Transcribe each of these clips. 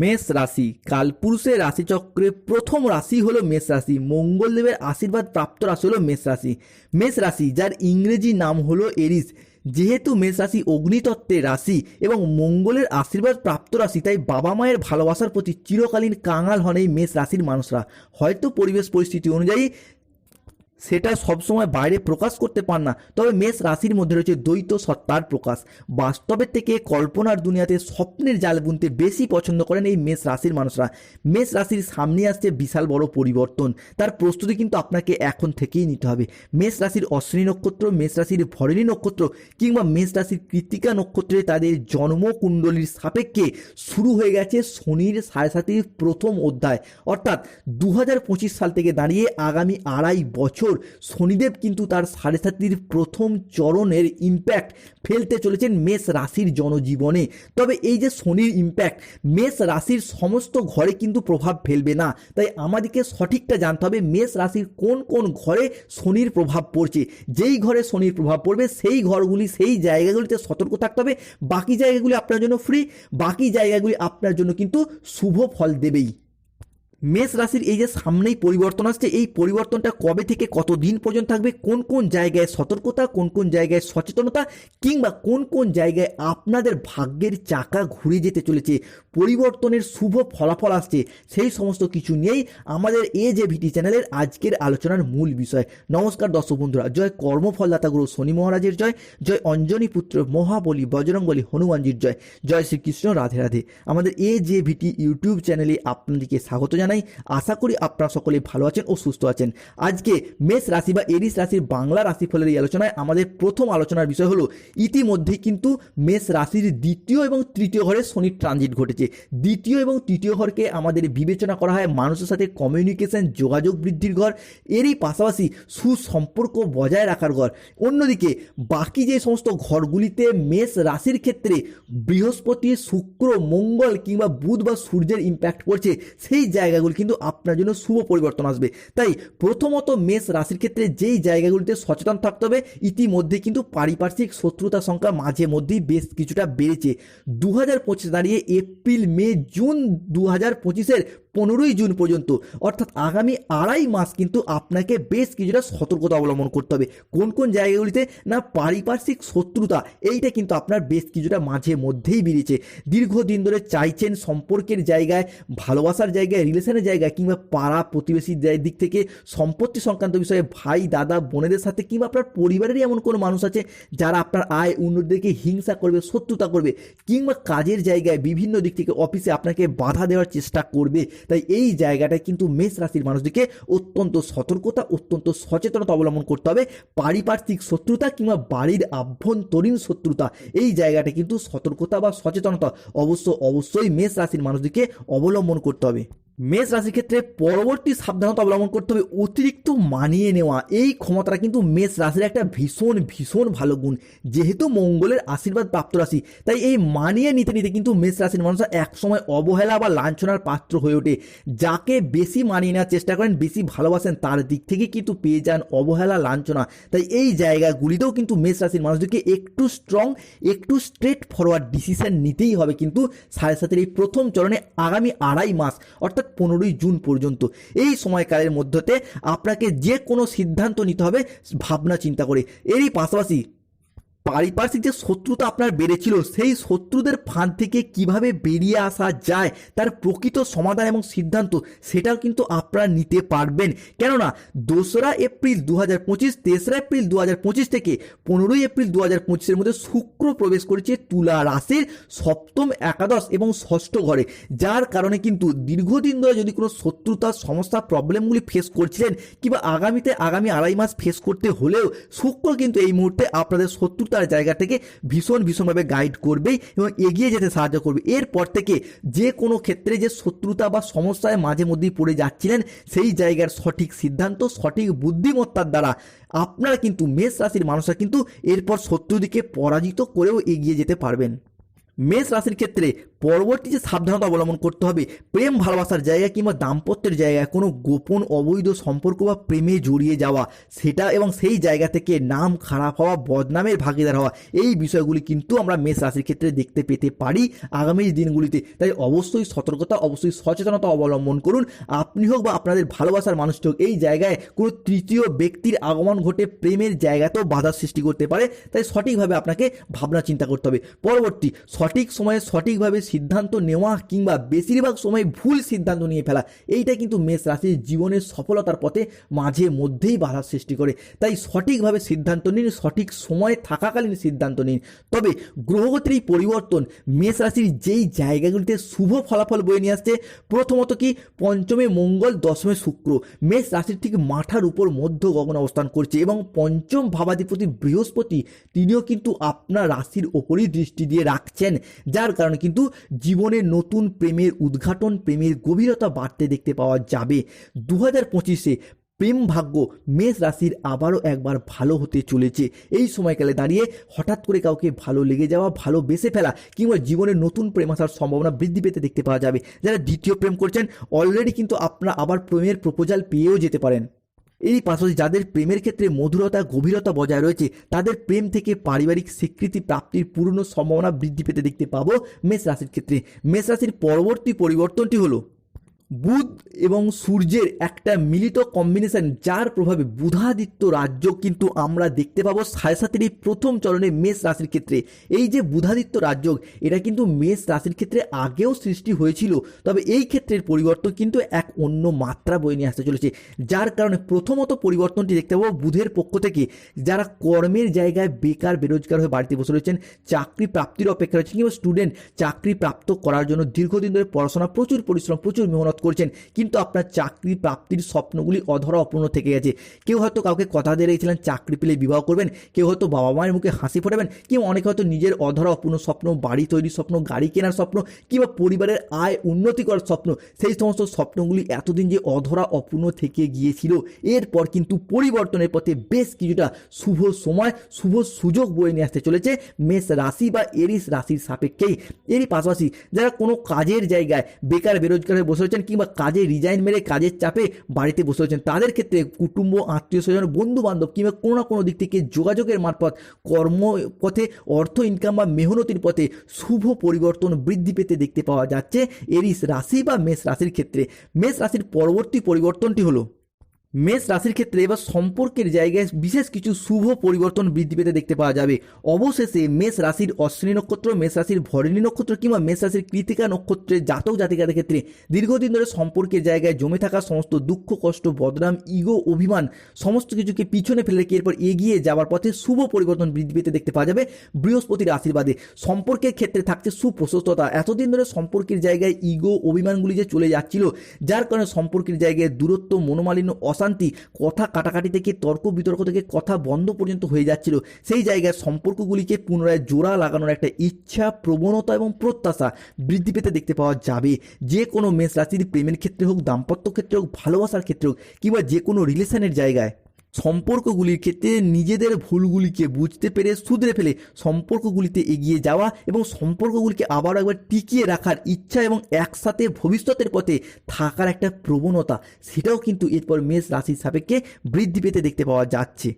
মেষ রাশি। কালপুরুষের রাশিচক্রে প্রথম রাশি হলো মেষ রাশি। মঙ্গলদেবের আশীর্বাদ প্রাপ্ত রাশি হলো মেষ রাশি। মেষ রাশি, যার ইংরেজি নাম হলো এরিস। যেহেতু মেষ রাশি অগ্নিতত্ত্বের রাশি এবং মঙ্গলের আশীর্বাদ প্রাপ্ত রাশি, তাই বাবা মায়ের ভালোবাসার প্রতি চিরকালীন কাঙাল হন এই মেষ রাশির মানুষরা। হয়তো পরিবেশ পরিস্থিতি অনুযায়ী সেটা সবসময় বাইরে প্রকাশ করতে পার না। তবে মেষ রাশির মধ্যে রয়েছে দ্বৈত সত্তার প্রকাশ। বাস্তবের থেকে কল্পনার দুনিয়াতে স্বপ্নের জাল বুনতে বেশি পছন্দ করেন এই মেষ রাশির মানুষরা। মেষ রাশির সামনে আসছে বিশাল বড় পরিবর্তন। তার প্রস্তুতি কিন্তু আপনাকে এখন থেকেই নিতে হবে। মেষ রাশির অশ্বিনী নক্ষত্র, মেষ রাশির ভরণী নক্ষত্র কিংবা মেষ রাশির কৃতিকা নক্ষত্রে তাদের জন্মকুণ্ডলীর সাপেক্ষে শুরু হয়ে গেছে শনির সাড়ে সাতির প্রথম অধ্যায়। অর্থাৎ দু হাজার পঁচিশ সাল থেকে দাঁড়িয়ে আগামী আড়াই বছর শনিদেব কিন্তু তার সাড়ে সাতির প্রথম চরণের ইম্প্যাক্ট ফেলতে চলেছেন মেষ রাশির জনজীবনে। তবে এই যে শনির ইম্প্যাক্ট মেষ রাশির সমস্ত ঘরে কিন্তু প্রভাব ফেলবে না। তাই আমাদেরকে সঠিকটা জানতে হবে, মেষ রাশির কোন কোন ঘরে শনির প্রভাব পড়ছে? যেই ঘরে শনির প্রভাব পড়বে, সেই ঘরগুলি, সেই জায়গাগুলিতে সতর্ক থাকতে হবে। বাকি জায়গাগুলি আপনার জন্য ফ্রি বাকি জায়গাগুলি আপনার জন্য কিন্তু শুভ ফল দেবেই। মেষ রাশির এই যে সামনেই পরিবর্তন আসছে, এই পরিবর্তনটা কবে থেকে কত দিন পর্যন্ত থাকবে, কোন কোন জায়গায় সতর্কতা, কোন কোন জায়গায় সচেতনতা কিংবা কোন কোন জায়গায় আপনাদের ভাগ্যের চাকা ঘুরে যেতে চলেছে পরিবর্তনের শুভ ফলাফল আসছে। সেই সমস্ত কিছু নিয়েই আমাদের এ যে ভিটি চ্যানেলের আজকের আলোচনার মূল বিষয়। নমস্কার দর্শক বন্ধুরা, জয় কর্মফলদাতা গুরু শনি মহারাজের জয় জয় অঞ্জনী পুত্র মহাবলী বজরংবলী হনুমানজির জয় জয় শ্রীকৃষ্ণ রাধে রাধে। আমাদের এ যে ভিটি ইউটিউব চ্যানেলে আপনাদেরকে স্বাগত জানাই। আশা করি আপনারা সকলে ভালো আছেন ও সুস্থ আছেন। আজকে মেষ রাশি বা এরিস রাশির বাংলা রাশিফলের এই আলোচনায় আমাদের প্রথম আলোচনার বিষয় হলো, ইতিমধ্যেই কিন্তু মেষ রাশির দ্বিতীয় এবং তৃতীয় ঘরে শনির ট্রানজিট ঘটেছে। দ্বিতীয় এবং তৃতীয় ঘরকে আমাদের বিবেচনা করা হয় মানুষের সাথে কমিউনিকেশন যোগাযোগ বৃদ্ধির ঘর। এরই পাশাপাশি সুসম্পর্ক বজায় রাখার ঘর। অন্যদিকে, বাকি যে সমস্ত ঘরগুলিতে মেষ রাশির ক্ষেত্রে বৃহস্পতি, শুক্র, মঙ্গল কিংবা বুধ বা সূর্যের ইম্প্যাক্ট পড়ছে, সেই জায়গাগুলি কিন্তু আপনার জন্য শুভ পরিবর্তন আসবে। তাই প্রথমত মেষ রাশির ক্ষেত্রে যেই জায়গাগুলিতে সচেতন থাকতে হবে, ইতিমধ্যে কিন্তু পারিপার্শ্বিক শত্রুতার সংখ্যা মাঝে মধ্যেই বেশ কিছুটা বেড়েছে। দু হাজার দাঁড়িয়ে এপ্রিল মে জুন দু হাজার পঁচিশের পনেরোই জুন পর্যন্ত, অর্থাৎ আগামী আড়াই মাস কিন্তু আপনাকে বেশ কিছুটা সতর্কতা অবলম্বন করতে হবে। কোন কোন জায়গাগুলিতে না পারিপার্শ্বিক শত্রুতা, এইটা কিন্তু আপনার বেশ কিছুটা মাঝে মধ্যেই বেরিয়েছে। দীর্ঘদিন ধরে চাইছেন সম্পর্কের জায়গায়, ভালোবাসার জায়গায়, রিলেশনের জায়গায়, কিংবা পাড়া প্রতিবেশীর দিক থেকে সম্পত্তি সংক্রান্ত বিষয়ে ভাই, দাদা, বোনেদের সাথে, কিংবা আপনার পরিবারেরই এমন কোনো মানুষ আছে যারা আপনার আয় উন্নতিকে হিংসা করবে, শত্রুতা করবে, কিংবা কাজের জায়গায় বিভিন্ন দিক থেকে অফিসে আপনাকে বাধা দেওয়ার চেষ্টা করবে তাই এই জায়গাটায় কিন্তু মেষ রাশির মানুষদেরকে অত্যন্ত সতর্কতা, অত্যন্ত সচেতনতা অবলম্বন করতে হবে। পারিপার্শ্বিক শত্রুতা কিংবা বাড়ির আভ্যন্তরীণ শত্রুতা, এই জায়গাটা কিন্তু সতর্কতা বা সচেতনতা অবশ্য অবশ্যই মেষ রাশির মানুষদেরকে অবলম্বন করতে হবে। মেষ রাশির ক্ষেত্রে পরবর্তী সাবধানতা অবলম্বন করতে হবে, অতিরিক্ত মানিয়ে নেওয়া। এই ক্ষমতাটা কিন্তু মেষ রাশির একটা ভীষণ ভীষণ ভালো গুণ। যেহেতু মঙ্গলের আশীর্বাদ প্রাপ্ত রাশি, তাই এই মানিয়ে নিতে নিতে কিন্তু মেষ রাশির মানুষরা একসময় অবহেলা বা লাঞ্ছনার পাত্র হয়ে ওঠে। যাকে বেশি মানিয়ে নেওয়ার চেষ্টা করেন, বেশি ভালোবাসেন, তার দিক থেকে কিন্তু পেয়ে যান অবহেলা, লাঞ্ছনা। তাই এই জায়গাগুলিতেও কিন্তু মেষ রাশির মানুষদেরকে একটু স্ট্রং একটু স্ট্রেট ফরওয়ার্ড ডিসিশন নিতেই হবে। কিন্তু সাড়ে সাতের এই প্রথম চরণে আগামী আড়াই মাস, অর্থাৎ পনেরোই জুন পর্যন্ত। এই সময়কালের মধ্যতে আপনাকে যে কোনো সিদ্ধান্ত নিতে হবে, ভাবনা, চিন্তা করে। এরই পাশাপাশি পারিপার্শ্বিক যে শত্রুতা আপনার বেড়েছিল, সেই শত্রুদের ফাঁদ থেকে কীভাবে বেরিয়ে আসা যায়, তার প্রকৃত সমাধান এবং সিদ্ধান্ত, সেটাও কিন্তু আপনারা নিতে পারবেন। কেননা, দোসরা এপ্রিল দু হাজার পঁচিশ, তেসরা এপ্রিল দু হাজার পঁচিশ থেকে পনেরোই এপ্রিল দু হাজার পঁচিশের মধ্যে শুক্র প্রবেশ করেছে তুলা রাশির সপ্তম একাদশ এবং ষষ্ঠ ঘরে। যার কারণে কিন্তু দীর্ঘদিন ধরে যদি কোনো শত্রুতার সমস্যা, প্রবলেমগুলি ফেস করছিলেন, কিংবা আগামীতে আগামী আড়াই মাস ফেস করতে হলেও শুক্র কিন্তু এই মুহূর্তে আপনাদের শত্রুতার জায়গা থেকে ভীষণ ভীষণভাবে গাইড করবে এবং এগিয়ে যেতে সাহায্য করবে। এরপর থেকে যে কোনো ক্ষেত্রে যে শত্রুতা বা সমস্যায় মাঝে মধ্যেই পড়ে যাচ্ছিলেন, সেই জায়গার সঠিক সিদ্ধান্ত, সঠিক বুদ্ধিমত্তার দ্বারা আপনারা কিন্তু মেষ রাশির মানুষরা কিন্তু এরপর শত্রুদিকে পরাজিত করেও এগিয়ে যেতে পারবেন। মেষ রাশির ক্ষেত্রে পরবর্তী যে সাবধানতা অবলম্বন করতে হবে, প্রেম ভালোবাসার জায়গা কিংবা দাম্পত্যের জায়গায় কোনো গোপন অবৈধ সম্পর্ক বা প্রেমে জড়িয়ে যাওয়া, সেটা এবং সেই জায়গা থেকে নাম খারাপ হওয়া, বদনামের ভাগিদার হওয়া, এই বিষয়গুলি কিন্তু আমরা মেষ রাশির ক্ষেত্রে দেখতে পেতে পারি আগামী দিনগুলিতে। তাই অবশ্যই সতর্কতা, অবশ্যই সচেতনতা অবলম্বন করুন। আপনি হোক বা আপনাদের ভালোবাসার মানুষটি হোক, এই জায়গায় কোনো তৃতীয় ব্যক্তির আগমন ঘটে প্রেমের জায়গাতেও বাধার সৃষ্টি করতে পারে। তাই সঠিকভাবে আপনাকে ভাবনা চিন্তা করতে হবে। পরবর্তী, সঠিক সময়ে সঠিকভাবে সিদ্ধান্ত নেওয়া কিংবা বেশিরভাগ সময় ভুল সিদ্ধান্ত নিয়ে ফেলা, এইটা কিন্তু মেষ রাশির জীবনের সফলতার পথে মাঝে মধ্যেই বাধার সৃষ্টি করে। তাই সঠিকভাবে সিদ্ধান্ত নিন, সঠিক সময় থাকাকালীন সিদ্ধান্ত নিন। তবে গ্রহগতির এই পরিবর্তন মেষ রাশির যেই জায়গাগুলিতে শুভ ফলাফল বয়ে নিয়ে আসছে, প্রথমত কি পঞ্চমে মঙ্গল, দশমে শুক্র। মেষ রাশির ঠিক মাথার উপর মধ্য গগন অবস্থান করছে এবং পঞ্চম ভাবাধিপতি বৃহস্পতি, তিনিও কিন্তু আপনার রাশির ওপরই দৃষ্টি দিয়ে রাখছেন, যার কারণে কিন্তু জীবনে নতুন প্রেমের উদ্ঘাটন, প্রেমের গভীরতা বাড়তে দেখতে পাওয়া যাবে। দু হাজার পঁচিশে প্রেম ভাগ্য মেষ রাশির আবারও একবার ভালো হতে চলেছে। এই সময়কালে দাঁড়িয়ে হঠাৎ করে কাউকে ভালো লেগে যাওয়া, ভালো বেসে ফেলা কিংবা জীবনে নতুন প্রেম আসার সম্ভাবনা বৃদ্ধি পেতে দেখতে পাওয়া যাবে। যারা দ্বিতীয় প্রেম করছেন অলরেডি কিন্তু আপনারা আবার প্রেমের প্রপোজাল পেয়েও যেতে পারেন। এই পাশাপাশি যাদের প্রেমের ক্ষেত্রে মধুরতা, গভীরতা বজায় রয়েছে, তাদের প্রেম থেকে পারিবারিক স্বীকৃতি প্রাপ্তির পূর্ণ সম্ভাবনা বৃদ্ধি পেতে দেখতে পাবো মেষ রাশির ক্ষেত্রে। মেষ রাশির পরবর্তী পরিবর্তনটি হলো বুধ এবং সূর্যের একটা মিলিত কম্বিনেশন যার প্রভাবে বুধাদিত্য রাজ্য কিন্তু আমরা দেখতে পাবো সাড়ে সাতের এই প্রথম চরণে মেষ রাশির ক্ষেত্রে। এই যে বুধাদিত্য রাজ্য, এটা কিন্তু মেষ রাশির ক্ষেত্রে আগেও সৃষ্টি হয়েছিল, তবে এই ক্ষেত্রের পরিবর্তন কিন্তু এক অন্য মাত্রা বয়ে নিয়ে আসতে চলেছে। যার কারণে প্রথমত পরিবর্তনটি দেখতে পাবো বুধের পক্ষ থেকে। যারা কর্মের জায়গায় বেকার, বেরোজগার হয়ে বাড়িতে বসে রয়েছেন, চাকরি প্রাপ্তির অপেক্ষা রয়েছে কিংবা স্টুডেন্ট চাকরি প্রাপ্ত করার জন্য দীর্ঘদিন ধরে পড়াশোনা, প্রচুর পরিশ্রম, প্রচুর মেহনত করছেন। কিন্তু আপনার চাকরি প্রাপ্তির স্বপ্নগুলি অধরা অপূর্ণ থেকে গেছে। কেউ হয়তো কাউকে কথা দিয়ে রেখেছিলেন, চাকরি পেলে বিবাহ করবেন। কেউ হয়তো বাবা মায়ের মুখে হাসি ফোটাবেন। কেউ অনেকে হয়তো নিজের অধরা অপূর্ণ স্বপ্ন, বাড়ি তৈরির স্বপ্ন, গাড়ি কেনার স্বপ্ন, কিংবা পরিবারের আয় উন্নতি করার স্বপ্ন, সেই সমস্ত স্বপ্নগুলি এতদিন যে অধরা অপূর্ণ থেকে গিয়েছিল, এরপর কিন্তু পরিবর্তনের পথে বেশ কিছুটা শুভ সময়, শুভ সুযোগ বয়ে নিয়ে আসতে চলেছে মেষ রাশি বা এরিস রাশির সাপেক্ষেই। এরই পাশাপাশি যারা কোনো কাজের জায়গায় বেকার, বেরোজগার বসে রয়েছেন কিংবা কাজে রিজাইন মেরে কাজের চাপে বাড়িতে বসে রয়েছেন। তাদের ক্ষেত্রে কুটুম্ব, আত্মীয় স্বজন বন্ধু বান্ধব কিংবা কোনো না কোনো দিক থেকে যোগাযোগের মারফত কর্মপথে অর্থ ইনকাম বা মেহনতির পথে শুভ পরিবর্তন বৃদ্ধি পেতে দেখতে পাওয়া যাচ্ছে। এরিস রাশি বা মেষ রাশির ক্ষেত্রে। মেষ রাশির পরবর্তী পরিবর্তনটি হলো মেষ রাশির ক্ষেত্রে এবার সম্পর্কের জায়গায় বিশেষ কিছু শুভ পরিবর্তন বৃদ্ধি পেতে দেখতে পাওয়া যাবে। অবশেষে মেষ রাশির অশ্বিনী নক্ষত্র, মেষ রাশির ভরণী নক্ষত্র কিংবা মেষ রাশির কৃতিকা নক্ষত্রের জাতক জাতিকাদের ক্ষেত্রে দীর্ঘদিন ধরে সম্পর্কের জায়গায় জমে থাকা সমস্ত দুঃখ, কষ্ট, বদনাম, ইগো, অভিমান সমস্ত কিছুকে পিছনে ফেলে রেখে এরপর এগিয়ে যাওয়ার পথে শুভ পরিবর্তন বৃদ্ধি পেতে দেখতে পাওয়া যাবে বৃহস্পতির আশীর্বাদে। সম্পর্কের ক্ষেত্রে থাকছে সুপ্রশস্ততা। এতদিন ধরে সম্পর্কের জায়গায় ইগো, অভিমানগুলি যে চলে যাচ্ছিল, যার কারণে সম্পর্কের জায়গায় দূরত্ব, মনোমালিন্য অশান্তি। কথা কাটাকাটি থেকে, তর্ক বিতর্ক থেকে কথা বন্ধ পর্যন্ত হয়ে যাচ্ছিল। সেই জায়গায় সম্পর্কগুলিকে পুনরায় জোড়া লাগানোর একটা ইচ্ছা, প্রবণতা এবং প্রত্যাশা বৃদ্ধি পেতে দেখতে পাওয়া যাবে। যে কোনো মেষ রাশির প্রেমের ক্ষেত্রে হোক, দাম্পত্য ক্ষেত্রে হোক, ভালোবাসার ক্ষেত্রে হোক, কিংবা যে কোনো রিলেশনের জায়গায় সম্পর্কগুলির ক্ষেত্রে নিজেদের ভুলগুলিকে বুঝতে পেরে শুধরে ফেলে সম্পর্কগুলিতে এগিয়ে যাওয়া এবং সম্পর্কগুলিকে আবার একবার টিকিয়ে রাখার ইচ্ছা এবং একসাথে ভবিষ্যতের পথে থাকার একটা প্রবণতা, সেটাও কিন্তু এরপর মেষ রাশির সাপেক্ষে বৃদ্ধি পেতে দেখতে পাওয়া যাচ্ছে।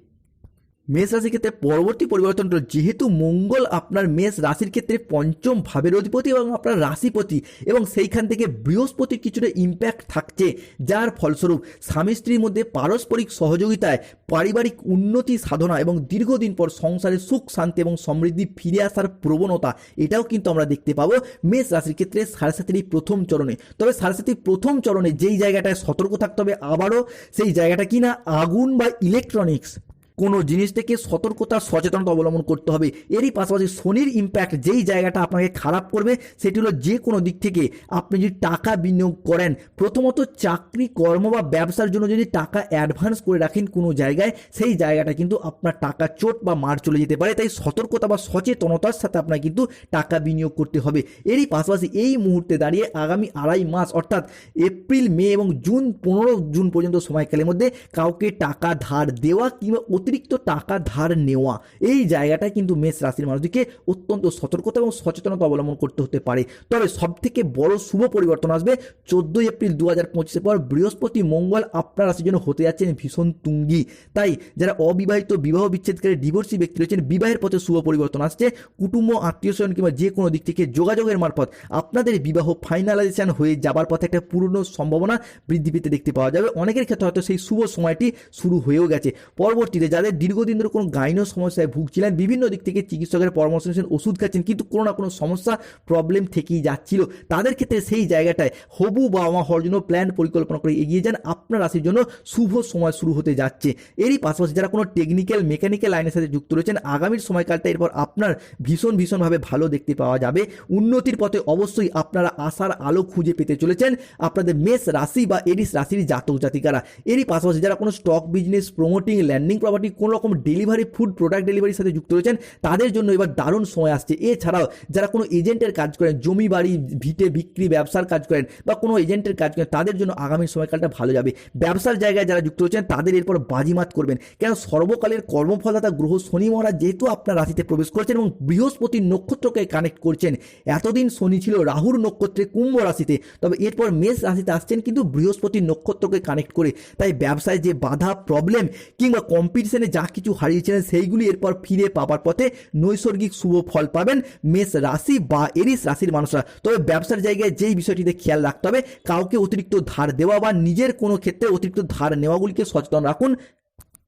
মেষ রাশির ক্ষেত্রে পরবর্তী পরিবর্তনটা যেহেতু মঙ্গল আপনার মেষ রাশির ক্ষেত্রে পঞ্চম ভাবের অধিপতি এবং আপনার রাশিপতি এবং সেইখান থেকে বৃহস্পতির কিছুটা ইম্প্যাক্ট থাকছে, যার ফলস্বরূপ স্বামী স্ত্রীর মধ্যে পারস্পরিক সহযোগিতায় পারিবারিক উন্নতি সাধনা এবং দীর্ঘদিন পর সংসারে সুখ, শান্তি এবং সমৃদ্ধি ফিরে আসার প্রবণতা, এটাও কিন্তু আমরা দেখতে পাবো মেষ রাশির ক্ষেত্রে সাড়ে এই প্রথম চরণে। তবে সাড়ে সাতের প্রথম চরণে যেই জায়গাটায় সতর্ক থাকতে হবে আবারও, সেই জায়গাটা কি না? আগুন বা ইলেকট্রনিক্স কোনো জিনিস থেকে সতর্কতা, সচেতনতা অবলম্বন করতে হবে। এরই পাশাপাশি শনির ইম্প্যাক্ট যেই জায়গাটা আপনাকে খারাপ করবে, সেটি হলো যে কোনো দিক থেকে আপনি যদি টাকা বিনিয়োগ করেন, প্রথমত চাকরি, কর্ম বা ব্যবসার জন্য যদি টাকা অ্যাডভান্স করে রাখেন কোনো জায়গায়, সেই জায়গাটা কিন্তু আপনার টাকা চোট বা মার চলে যেতে পারে। তাই সতর্কতা বা সচেতনতার সাথে আপনার কিন্তু টাকা বিনিয়োগ করতে হবে। এরই পাশাপাশি এই মুহূর্তে দাঁড়িয়ে আগামী আড়াই মাস, অর্থাৎ এপ্রিল, মে এবং জুন, পনেরো জুন পর্যন্ত সময়কালের মধ্যে কাউকে টাকা ধার দেওয়া কিংবা অতি অতিরিক্ত টাকা ধার নেওয়া। এই জায়গাটা কিন্তু মেষ রাশির মানুষদেরকে অত্যন্ত সতর্কতা এবং সচেতনতা অবলম্বন করতে হতে পারে। তবে সব থেকে বড় শুভ পরিবর্তন আসবে চোদ্দোই এপ্রিল দু হাজার পঁচিশের পর বৃহস্পতি মঙ্গল আপনার রাশির জন্য হতে যাচ্ছেন ভীষণ তুঙ্গি। তাই যারা অবিবাহিত, বিবাহ বিচ্ছেদকারী ডিভোর্সি ব্যক্তি রয়েছেন, বিবাহের পথে শুভ পরিবর্তন আসছে। কুটুম্ব, আত্মীয় স্বজন কিংবা যে কোনো দিক থেকে যোগাযোগের মারফত আপনাদের বিবাহ ফাইনালাইজেশন হয়ে যাবার পথে একটা পূর্ণ সম্ভাবনা বৃদ্ধি পেতে দেখতে পাওয়া যাবে। অনেকের ক্ষেত্রে হয়তো সেই শুভ সময়টি শুরু হয়েও গেছে। পরবর্তীতে যাদের দীর্ঘদিন ধরে কোনো গাইনো সমস্যায় ভুগছিলেন, বিভিন্ন দিক থেকে চিকিৎসকের পরামর্শ নিচ্ছেন ওষুধ খাচ্ছেন, কিন্তু কোনো না কোনো সমস্যা প্রবলেম থেকেই যাচ্ছিল। তাদের ক্ষেত্রে সেই জায়গাটায় হবু বাবা মা হওয়ার জন্য প্ল্যান পরিকল্পনা করে এগিয়ে যান। আপনার রাশির জন্য শুভ সময় শুরু হতে যাচ্ছে। এরই পাশাপাশি যারা কোনো টেকনিক্যাল মেকানিক্যাল লাইনের সাথে যুক্ত রয়েছেন, আগামীর সময়কালটা এরপর আপনার ভীষণ, ভীষণভাবে ভালো দেখতে পাওয়া যাবে। উন্নতির পথে অবশ্যই আপনারা আশার আলো খুঁজে পেতে চলেছেন আপনাদের মেষ রাশি বা এরিস রাশির জাতক জাতিকারা। এরই পাশাপাশি যারা কোনো stock business promoting landing property কোনো রকম ডেলিভারি ফুড প্রোডাক্ট ডেলিভারির সাথে যুক্ত রয়েছেন, তাদের জন্য এবার দারুণ সময় আসছে। এছাড়াও যারা কোনো এজেন্টের কাজ করেন, জমি বাড়ি, ভিটে, বিক্রি, ব্যবসার কাজ করেন বা কোনো এজেন্টের কাজ করেন, তাদের জন্য আগামী সময়কালটা ভালো যাবে। ব্যবসার জায়গায় যারা যুক্ত রয়েছেন, তাদের এরপর বাজিমাত করবেন। কেন সর্বকালের কর্মফলদাতা গ্রহ শনি মহারাজ যেহেতু আপনার রাশিতে প্রবেশ করছেন এবং বৃহস্পতির নক্ষত্রকে কানেক্ট করছেন, এতদিন শনি ছিল রাহুর নক্ষত্রে কুম্ভ রাশিতে, তবে এরপর মেষ রাশিতে আসছেন কিন্তু বৃহস্পতির নক্ষত্রকে কানেক্ট করে। তাই ব্যবসায় যে বাধা প্রবলেম কিংবা কম্পিটিশনে যা কিছু হারিয়েছিলেন সেইগুলি এরপর ফিরে পাবার পথে নৈসর্গিক শুভ ফল পাবেন মেষ রাশি বা এরিস রাশির মানুষরা। তবে ব্যবসার জায়গায় যেই বিষয়টিতে খেয়াল রাখতে হবে, কাউকে অতিরিক্ত ধার দেওয়া বা নিজের কোনো ক্ষেত্রে অতিরিক্ত ধার নেওয়াগুলিকে সচেতন রাখুন।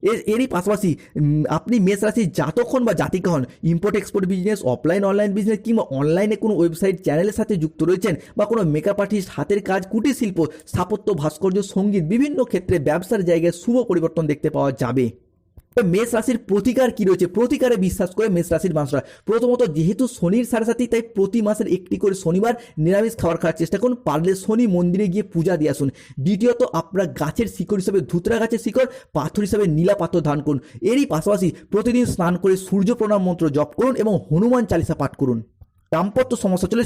এর, এরই পাশাপাশি আপনি মেষ রাশির জাতক হন বা জাতিকা হন import export business offline online business কিংবা অনলাইনে কোনো ওয়েবসাইট চ্যানেলের সাথে যুক্ত রয়েছেন বা কোনো মেকআপ আর্টিস্ট হাতের কাজ, কুটির শিল্প, স্থাপত্য, ভাস্কর্য, সংগীত বিভিন্ন ক্ষেত্রে ব্যবসার জায়গায় শুভ পরিবর্তন দেখতে পাওয়া যাবে। মেষ রাশির প্রতিকার কি রয়েছে? প্রতিকারে বিশ্বাস করে মেষ রাশির মানুষরা। প্রথমত, যেহেতু শনির সাড়ে সাথে তাই প্রতি মাসের একটি করে শনিবার নিরামিষ খাবার খাওয়ার চেষ্টা করুন। পারলে শনি মন্দিরে গিয়ে পূজা দিয়ে আসুন। দ্বিতীয়ত, আপনার গাছের শিকড় হিসাবে ধুতরা গাছের শিকড়, পাথর হিসাবে নীলা পাথর ধারণ করুন। এরই পাশাপাশি প্রতিদিন স্নান করে সূর্য প্রণাম মন্ত্র জপ করুন এবং হনুমান চালিসা পাঠ করুন। দাম্পত্য সমস্যা চলে